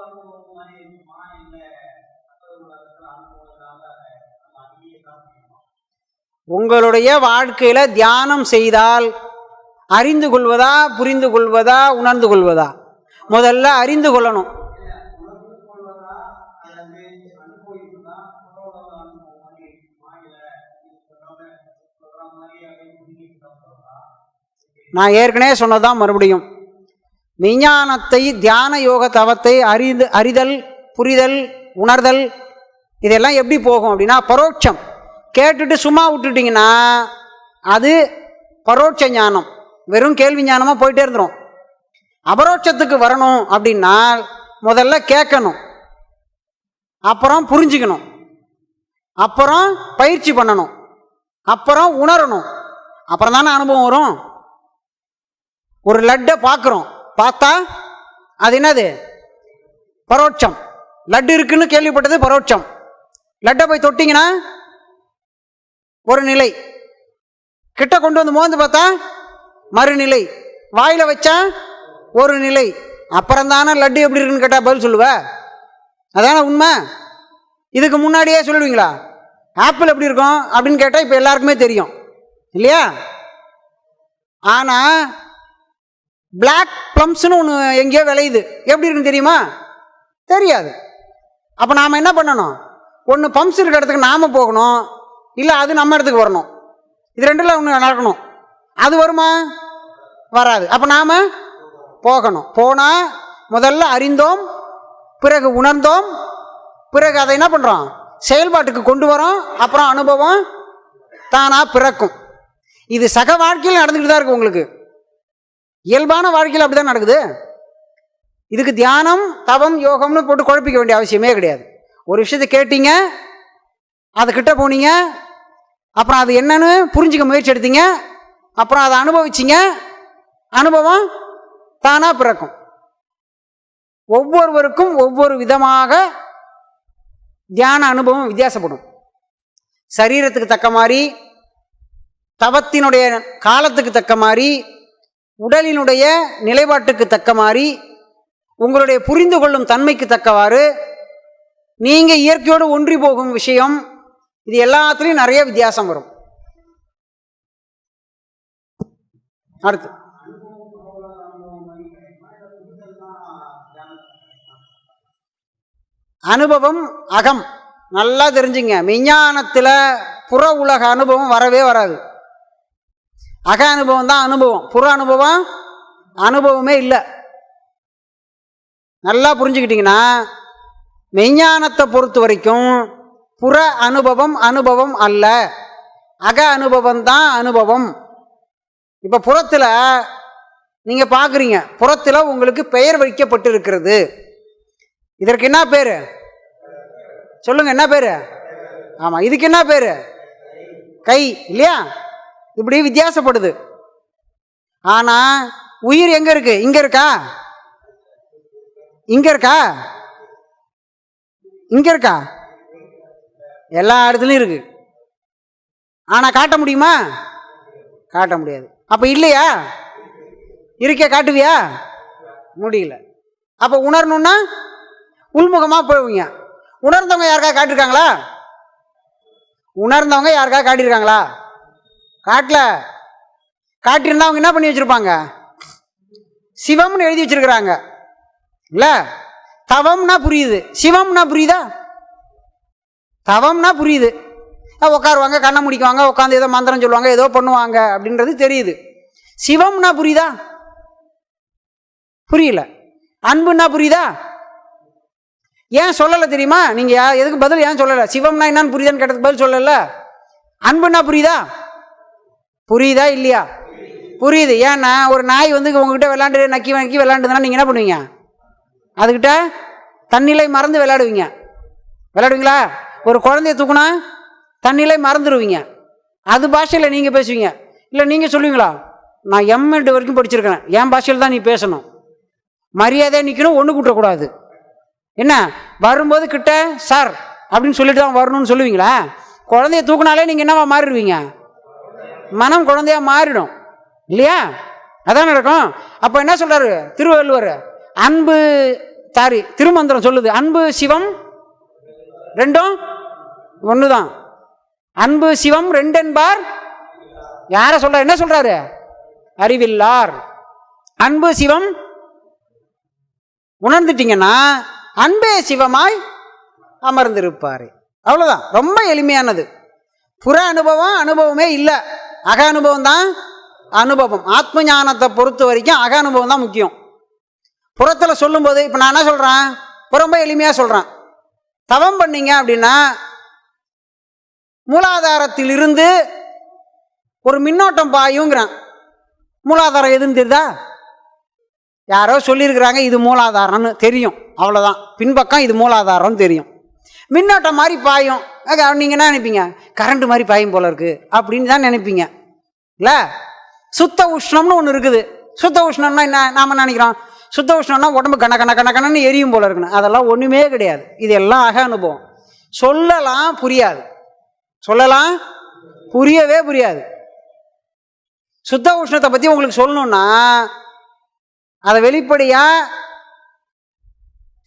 அனுபவம் மாதிரி இருக்குமா இல்ல உங்களுடைய வாழ்க்கையில் தியானம் செய்தால் அறிந்து கொள்வதா புரிந்து கொள்வதா உணர்ந்து கொள்வதா? முதல்ல அறிந்து கொள்ளணும். நான் ஏற்கனவே சொன்னதான் மறுபடியும். விஞ்ஞானத்தை தியான யோக தவத்தை அறிந்து அறிதல் புரிதல் உணர்தல் இதெல்லாம் எப்படி போகும் அப்படின்னா பரோட்சம். கேட்டுட்டு சும்மா விட்டுட்டிங்கன்னா அது பரோட்ச ஞானம். வெறும் கேள்வி ஞானமாக போயிட்டே இருந்துரும். அபரோட்சத்துக்கு வரணும் அப்படின்னா முதல்ல கேட்கணும். அப்புறம் புரிஞ்சுக்கணும். அப்புறம் பயிற்சி பண்ணணும். அப்புறம் உணரணும். அப்புறம் தானே அனுபவம் வரும்? ஒரு லட்டை பார்க்குறோம். பார்த்தா அது என்னது? பரோட்சம். லட்டு இருக்குன்னு கேள்விப்பட்டது பரோட்சம். லட்டை போய் தொட்டிங்கன்னா ஒரு நிலை. கிட்ட கொண்டு வந்து மோந்து பார்த்தா மறுநிலை. வாயில் வச்சா ஒரு நிலை. அப்புறம் தானே லட்டு எப்படி இருக்குன்னு கேட்டால் பதில் சொல்லுவ? அதான உண்மை? இதுக்கு முன்னாடியே சொல்லுவீங்களா? ஆப்பிள் எப்படி இருக்கும் அப்படின்னு கேட்டால் இப்போ எல்லாருக்குமே தெரியும். இல்லையா? ஆனால் பிளாக் ப்ளம்ஸ்னு ஒன்று எங்கேயோ விளையுது. எப்படி இருக்குன்னு தெரியுமா? தெரியாது. அப்போ நாம் என்ன பண்ணணும்? ஒன்று பம்ப்ஸ் இருக்கிற இடத்துக்கு நாம் போகணும். இல்லை அது நம்ம இடத்துக்கு வரணும். இது ரெண்டில் ஒன்று நடக்கணும். அது வருமா? வராது. அப்போ நாம் போகணும். போனால் முதல்ல அறிந்தோம் பிறகு உணர்ந்தோம் பிறகு அதை என்ன பண்ணுறோம் செயல்பாட்டுக்கு கொண்டு வரோம் அப்புறம் அனுபவம் தானாக பிறக்கும். இது சக வாழ்க்கையில் நடந்துக்கிட்டு தான் இருக்குது உங்களுக்கு. இயல்பான வாழ்க்கையில் அப்படி தான் நடக்குது. இதுக்கு தியானம் தவம் யோகம்னு போட்டு குழப்பிக்க வேண்டிய அவசியமே கிடையாது. ஒரு விஷயத்தை கேட்டீங்க அது கிட்ட போனீங்க அப்புறம் அது என்னன்னு புரிஞ்சுக்க முயற்சி எடுத்தீங்க அப்புறம் அதை அனுபவிச்சிங்க அனுபவம் தானாக பிறக்கும். ஒவ்வொருவருக்கும் ஒவ்வொரு விதமாக தியான அனுபவம் வித்தியாசப்படும். சரீரத்துக்கு தக்க மாதிரி தவத்தினுடைய காலத்துக்கு தக்க மாதிரி உடலினுடைய நிலைப்பாட்டுக்கு தக்க மாதிரி உங்களுடைய புரிந்து கொள்ளும் தன்மைக்கு தக்கவாறு நீங்கள் இயற்கையோடு ஒன்றி போகும் விஷயம் இது எல்லாத்துலேயும் நிறைய வித்தியாசம் வரும். அடுத்து. அனுபவம் அகம். நல்லா தெரிஞ்சுங்க. விஞ்ஞானத்தில் புற உலக அனுபவம் வரவே வராது. அக அனுபவம் தான் அனுபவம். புற அனுபவம்? அனுபவமே இல்லை. நல்லா புரிஞ்சுக்கிட்டிங்கன்னா மெய்ஞானத்தை பொறுத்த வரைக்கும் புற அனுபவம் அனுபவம் அல்ல. அக அனுபவம் தான் அனுபவம். இப்போ புறத்தில் நீங்கள் பார்க்குறீங்க புறத்தில் உங்களுக்கு பெயர் வைக்கப்பட்டு இருக்கிறது இதற்கு என்ன பேர்? சொல்லுங்கள் என்ன பேர்? ஆமாம் இதுக்கு என்ன பேர்? கை இல்லையா? இப்படி வித்தியாசப்படுது. ஆனால் உயிர் எங்கே இருக்கு? இங்கே இருக்கா? இங்கே இருக்கா? இங்கே இருக்கா? எல்லா இடத்துலையும் இருக்கு. ஆனால் காட்ட முடியுமா? காட்ட முடியாது. அப்போ இல்லையா? இருக்கே காட்டுவியா? முடியல. அப்போ உணரணுன்னா உள்முகமாக போவீங்க. உணர்ந்தவங்க யாருக்கா காட்டியிருக்காங்களா உணர்ந்தவங்க யாருக்கா காட்டியிருக்காங்களா காட்டல. காட்டியிருந்தா அவங்க என்ன பண்ணி வச்சுருப்பாங்க? சிவம்னு எழுதி வச்சுருக்குறாங்க. இல்லை? தவம்னா புரியுது. சிவம்னா புரியுதா? தவம்னா புரியுது. உட்காருவாங்க கண்ணை முடிக்குவாங்க உட்காந்து ஏதோ மந்திரம் சொல்லுவாங்க ஏதோ பண்ணுவாங்க அப்படின்றது தெரியுது. சிவம்னா புரியுதா? புரியல. அன்புன்னா புரியுதா? ஏன் சொல்லலை தெரியுமா? நீங்கள் எதுக்கு பதில் ஏன் சொல்லலை? சிவம்னா என்னன்னு புரியுதான்னு கேட்டதுக்கு பதில் சொல்லலை. அன்புன்னா புரியுதா? புரியுதா இல்லையா? புரியுது. ஏன்னா ஒரு நாய் வந்து உங்ககிட்ட விளாண்டு நக்கி நக்கி விளாண்டுதுன்னா நீங்கள் என்ன பண்ணுவீங்க? அதுக்கிட்ட தண்ணிலை மறந்து விளையாடுவீங்க. விளையாடுவீங்களா? ஒரு குழந்தைய தூக்குனா தண்ணிலை மறந்துடுவீங்க. அது பாஷையில் நீங்கள் பேசுவீங்க. இல்லை நீங்கள் சொல்லுவீங்களா? நான் எம்எட் வரைக்கும் படிச்சிருக்கிறேன். என் பாஷையில் தான் நீ பேசணும். மரியாதையாக நிற்கணும் ஒன்று கூட்டக்கூடாது. என்ன? வரும்போது கிட்ட சார் அப்படின்னு சொல்லிட்டு தான் வரணும்னு சொல்லுவீங்களா? குழந்தைய தூக்குனாலே நீங்கள் என்னவா மாறிடுவீங்க? மனம் குழந்தையாக மாறிடும். இல்லையா? அதான் நடக்கும். அப்போ என்ன சொல்கிறாரு திருவள்ளுவர் அன்பு சாரி திருமந்திரம் சொல்லுது. அன்பு சிவம் ரெண்டும் ஒன்று தான் அன்பு சிவம் ரெண்டென்பார்? யார சொல்ற? என்ன சொல்றாரு? அறிவில்லார். அன்பு சிவம் உணர்ந்துட்டீங்கன்னா அன்பே சிவமாய் அமர்ந்திருப்பாரு. அவ்வளோதான் ரொம்ப எளிமையானது. புற அனுபவம் அனுபவமே இல்லை. அக அனுபவம் தான் அனுபவம். ஆத்ம ஞானத்தை பொறுத்த வரைக்கும் அக அனுபவம் தான் முக்கியம். புறத்தில் சொல்லும்போது இப்போ நான் என்ன சொல்கிறேன் ரொம்ப எளிமையாக சொல்கிறேன் தவம் பண்ணீங்க அப்படின்னா மூலாதாரத்திலிருந்து ஒரு மின்னோட்டம் பாயுங்கிறான். மூலாதாரம் எதுன்னு தெரியுதா? யாரோ சொல்லியிருக்கிறாங்க இது மூலாதாரம்னு தெரியும். அவ்வளோதான் பின்பக்கம் இது மூலாதாரம்னு தெரியும். மின்னோட்டம் மாதிரி பாயும். நீங்கள் என்ன நினைப்பீங்க? கரண்ட் மாதிரி பாயும் போல இருக்கு. அப்படின்னு தான் நினைப்பீங்க. இல்லை? சுத்த உஷ்ணம்னு ஒன்று இருக்குது. சுத்த உஷ்ணம்னா என்ன? நாம நினைக்கிறோம்? சுத்த உஷ்ணம்னா உடம்பு கண கண கண கணன்னு எரியும் போல இருக்குன்னு. அதெல்லாம் ஒன்றுமே கிடையாது. இது எல்லாம் அக அனுபவம். சொல்லலாம் புரியாது. சொல்லலாம் புரியவே புரியாது. சுத்த உஷ்ணத்தை பற்றி உங்களுக்கு சொல்லணும்னா அதை வெளிப்படையாக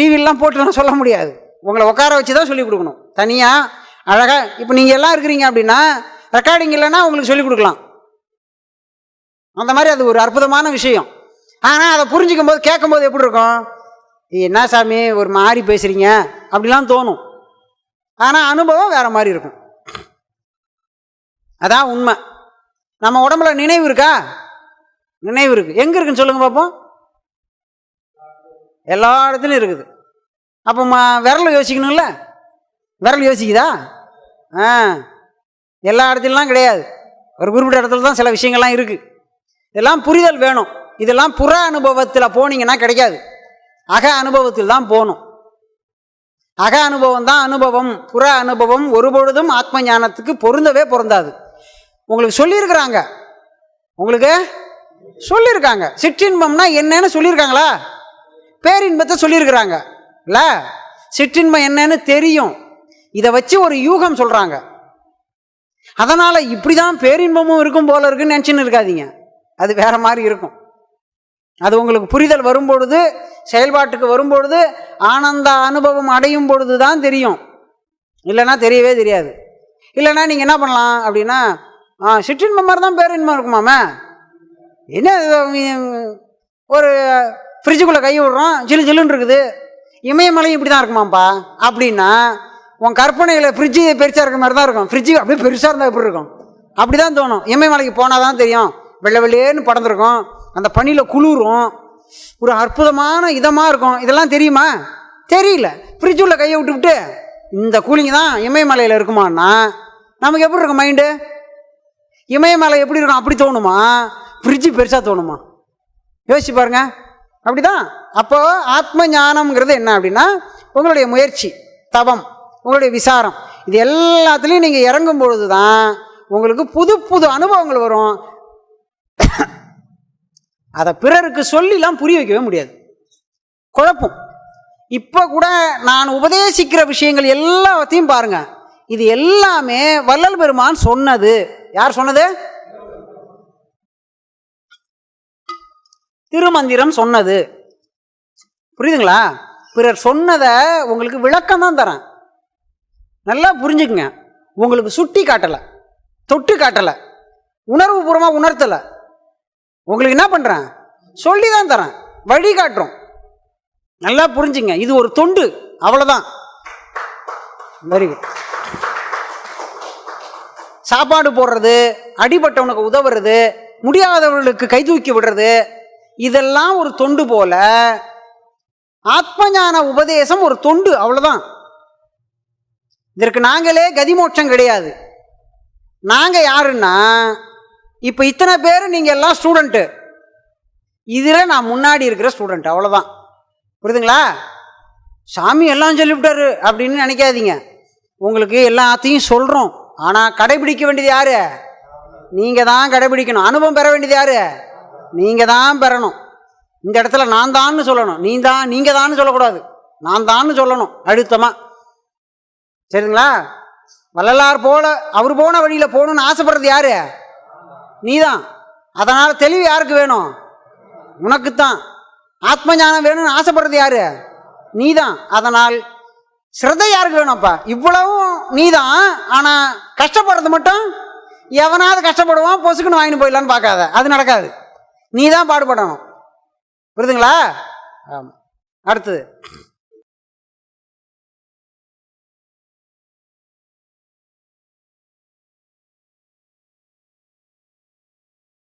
டிவிலாம் போட்டு நான் சொல்ல முடியாது. உங்களை உட்கார வச்சு தான் சொல்லிக் கொடுக்கணும். தனியாக அழகாக இப்போ நீங்கள் எல்லாம் இருக்கிறீங்க அப்படின்னா ரெக்கார்டிங் இல்லைன்னா உங்களுக்கு சொல்லிக் கொடுக்கலாம். அந்த மாதிரி அது ஒரு அற்புதமான விஷயம். ஆனால் அதை புரிஞ்சிக்கும் போது கேட்கும்போது எப்படி இருக்கும்? என்ன சாமி ஒரு மாதிரி பேசுகிறீங்க அப்படிலாம் தோணும். ஆனால் அனுபவம் வேறு மாதிரி இருக்கும். அதான் உண்மை. நம்ம உடம்புல நினைவு இருக்கா? நினைவு இருக்குது எங்கே இருக்குன்னு சொல்லுங்கள் பார்ப்போம் எல்லா இடத்துலையும் இருக்குது. அப்போ மா விரல் யோசிக்கணும்ல? விரல் யோசிக்குதா? ஆ. எல்லா இடத்துலலாம் கிடையாது. ஒரு குறிப்பிட்ட இடத்துல தான் சில விஷயங்கள்லாம் இருக்குது இதெல்லாம் புரிதல் வேணும். இதெல்லாம் புற அனுபவத்தில் போனீங்கன்னா கிடைக்காது. அக அனுபவத்தில் தான் போகணும் அக அனுபவம் தான் அனுபவம். புற அனுபவம் ஒருபொழுதும் ஆத்ம ஞானத்துக்கு பொருந்தவே பொருந்தாது. உங்களுக்கு சொல்லியிருக்கிறாங்க. உங்களுக்கு சொல்லியிருக்காங்க. சிற்றின்பம்னா என்னன்னு சொல்லியிருக்காங்களா? பேரின்பத்தை சொல்லியிருக்கிறாங்க. இல்லை சிற்றின்பம் என்னன்னு தெரியும். இதை வச்சு ஒரு யூகம் சொல்கிறாங்க அதனால் இப்படி தான் பேரின்பமும் இருக்கும் போல இருக்குன்னு நினச்சின்னு இருக்காதீங்க. அது வேற மாதிரி இருக்கும். அது உங்களுக்கு புரிதல் வரும்பொழுது செயல்பாட்டுக்கு வரும்பொழுது ஆனந்த அனுபவம் அடையும் பொழுது தான் தெரியும். இல்லைன்னா தெரியவே தெரியாது. இல்லைன்னா நீங்கள் என்ன பண்ணலாம் அப்படின்னா ஆ சிற்றின்பம் மாதிரி தான் பேரின்பம் இருக்குமாமே? என்ன ஒரு ஃப்ரிட்ஜுக்குள்ளே கை விடுறோம் ஜிலு ஜில்லுன்னு இருக்குது. இமயமலையும் இப்படி தான் இருக்குமாப்பா அப்படின்னா உன் கற்பனையில் ஃப்ரிட்ஜு பெருசாக இருக்க மாதிரி தான் இருக்கும். ஃப்ரிட்ஜு அப்படியே பெருசாக இருந்தால் எப்படி இருக்கும்? அப்படி தான் தோணும். இமயமலைக்கு போனால் தான் தெரியும். வெள்ளை வெள்ளேன்னு படந்துருக்கும் அந்த பனியில் குளிரும். ஒரு அற்புதமான இதமாக இருக்கும். இதெல்லாம் தெரியுமா? தெரியல. ஃப்ரிட்ஜ் உள்ள கையை விட்டு விட்டு இந்த கூலிங் தான் இமயமலையில் இருக்குமான்னா நமக்கு எப்படி இருக்கும் மைண்டு இமயமலை எப்படி இருக்கும்? அப்படி தோணுமா? ஃப்ரிட்ஜு பெருசாக தோணுமா? யோசிச்சு பாருங்கள் அப்படிதான். அப்போ ஆத்ம ஞானம்ங்கிறது என்ன அப்படின்னா உங்களுடைய முயற்சி தவம் உங்களுடைய விசாரம். இது எல்லாத்துலேயும் நீங்கள் இறங்கும் பொழுது தான் உங்களுக்கு புது புது அனுபவங்கள் வரும். அதை பிறருக்கு சொல்லிலாம் புரிய வைக்கவே முடியாது. குழப்பம். இப்போ கூட நான் உபதேசிக்கிற விஷயங்கள் எல்லாத்தையும் பாருங்க. இது எல்லாமே வள்ளல் பெருமான் சொன்னது. யார் சொன்னது? திருமந்திரம் சொன்னது. புரியுதுங்களா? பிறர் சொன்னதை உங்களுக்கு விளக்கம் தான் தரேன். நல்லா புரிஞ்சுக்குங்க. உங்களுக்கு சுட்டி காட்டலை தொட்டு காட்டலை உணர்வுபூர்வமாக உணர்த்தலை. உங்களுக்கு என்ன பண்ணுறேன் சொல்லி தான் தரேன். வழி காட்டுறோம். நல்லா புரிஞ்சுங்க. இது ஒரு தொண்டு. அவ்வளோதான் வெரி குட் சாப்பாடு போடுறது அடிபட்டவனுக்கு உதவுறது முடியாதவர்களுக்கு கை தூக்கி விடுறது இதெல்லாம் ஒரு தொண்டு போல. ஆத்மஞான உபதேசம் ஒரு தொண்டு அவ்வளோதான் இதற்கு நாங்களே கதிமோட்சம் கிடையாது. நாங்கள் யாருன்னா இப்போ இத்தனை பேர் நீங்கள் எல்லாம் ஸ்டூடெண்ட்டு இதில் நான் முன்னாடி இருக்கிற ஸ்டூடெண்ட் அவ்வளோதான் புரியுதுங்களா? சாமி எல்லாம் சொல்லிவிட்டாரு அப்படின்னு நினைக்காதீங்க. உங்களுக்கு எல்லாத்தையும் சொல்கிறோம் ஆனால் கடைபிடிக்க வேண்டியது யார்? நீங்கள் தான் கடைபிடிக்கணும். அனுபவம் பெற வேண்டியது யார்? நீங்கள் தான் பெறணும். இந்த இடத்துல நான் தான்னு சொல்லணும். நீ தான் நீங்கள் தான்னு சொல்லக்கூடாது. நான் தான்னு சொல்லணும் அழுத்தமாக சரிங்களா? வள்ளலார் போல அவர் போன வழியில் போகணும்னு ஆசைப்படுறது யார்? நீ தான் அதனால் தெளிவு யாருக்கு வேணும்? உனக்குத்தான். ஆத்ம ஞானம் வேணும்னு ஆசைப்படுறது யார்? நீ தான் அதனால் ஸ்ரத்தை யாருக்கு வேணும்ப்பா? இவ்வளவும் நீ தான் ஆனால் கஷ்டப்படுறது மட்டும் எவனாவது கஷ்டப்படுவான் பொசுக்குன்னு வாங்கிட்டு போயிடலான்னு பார்க்காத. அது நடக்காது. நீ தான் பாடுபடணும். புரியுதுங்களா? ஆமாம் அடுத்தது.